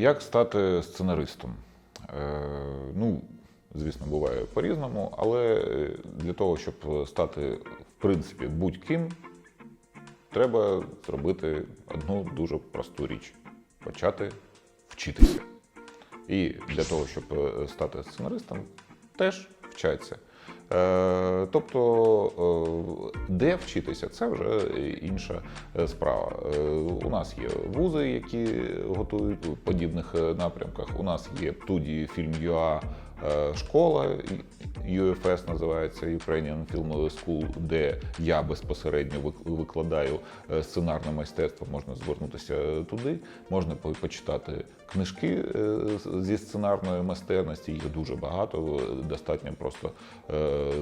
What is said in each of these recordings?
Як стати сценаристом? Е, Ну, звісно, буває по-різному, але е, для того, щоб стати, в принципі, будь-ким, треба зробити одну дуже просту річ почати вчитися. І для того, щоб е, стати сценаристом, теж вчаться. Е, Тобто, е, де вчитися, це вже інша е, справа. У нас є вузи, які готують у подібних напрямках. У нас є студії фільм ЮА школа, UFS називається Ukrainian Film School, де я безпосередньо викладаю сценарне мистецтво. Можна звернутися туди, можна почитати книжки зі сценарної майстерності. Їх дуже багато. Достатньо просто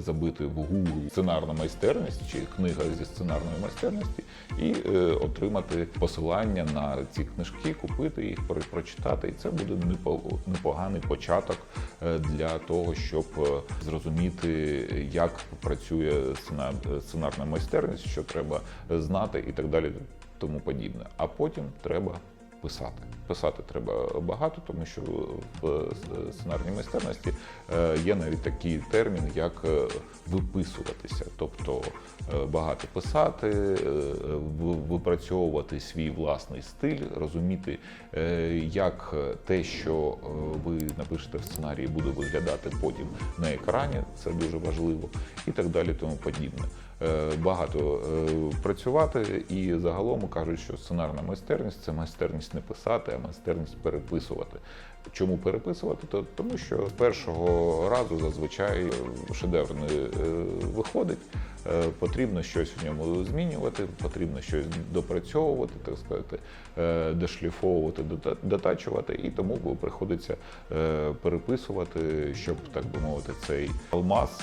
забити в Google сценарна майстерність чи книга зі сценарної майстерності і е, отримати посилання на ці книжки, купити їх, прочитати. І це буде непо- непоганий початок е, для того, щоб е, зрозуміти, як працює сценарна майстерність, що треба знати і так далі, тому подібне. А потім треба писати. Писати треба багато, тому що в сценарній майстерності е, є навіть такий термін, як е, виписуватися, тобто е, багато писати, е, випрацьовувати свій власний стиль, розуміти, е, як те, що е, ви напишете в сценарії, буде виглядати потім на екрані. Це дуже важливо, і так далі, тому подібне. Е, Багато е, працювати, і загалом кажуть, що сценарна майстерність це майстерність не писати, а майстерність переписувати. Чому переписувати? То тому, що першого разу зазвичай шедевр не е, виходить. Е, Потрібно щось в ньому змінювати, потрібно щось допрацьовувати, так сказати, е, дошліфовувати, дотачувати, і тому приходиться переписувати, щоб так би мовити, цей алмаз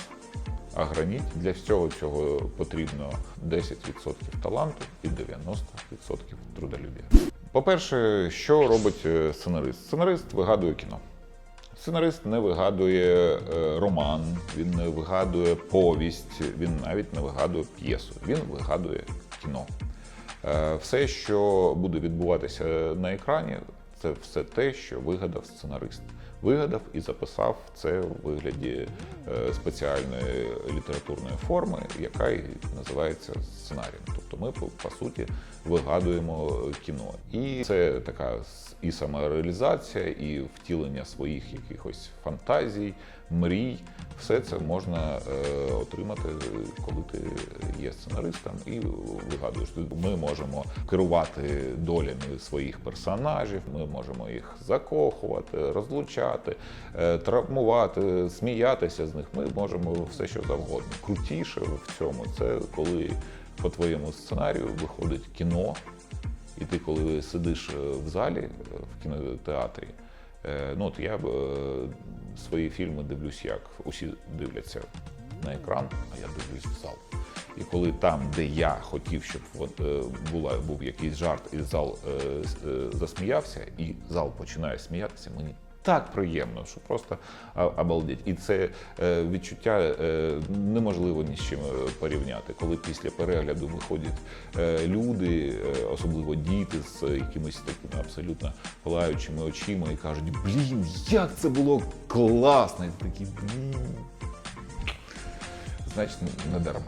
а граніт для всього цього потрібно 10% таланту і 90% трудолюбія. По-перше, що робить е, сценарист? Сценарист вигадує кіно. Сценарист не вигадує е, роман, він не вигадує повість, він навіть не вигадує п'єсу, він вигадує кіно. Е, Все, що буде відбуватися на екрані, це все те, що вигадав сценарист. Вигадав і записав це в вигляді е, спеціальної літературної форми, яка і називається сценарієм. Тобто ми по, по суті вигадуємо кіно. І це така і самореалізація, і втілення своїх якихось фантазій, мрій. Все це можна е, отримати, коли ти є сценаристом і вигадуєш. Ми можемо керувати долями своїх персонажів, ми можемо їх закохувати, розлучати, е, травмувати, сміятися з них. Ми можемо все, що завгодно. Крутіше в цьому це коли по твоєму сценарію виходить кіно, і ти, коли сидиш е, в залі е, в кінотеатрі, ну от я свої фільми дивлюсь, як усі дивляться на екран, а я дивлюсь в зал. І коли там, де я хотів, щоб е, була, був якийсь жарт, і зал е, е, засміявся, і зал починає сміятися, мені так приємно, що просто обалдеть. І це е, відчуття е, неможливо ні з чим е, порівняти. Коли після перегляду виходять е, люди, е, особливо діти з якимись такими абсолютно палаючими очима, і кажуть, блін, як це було класно! І такий, блін. Значить, не дарма.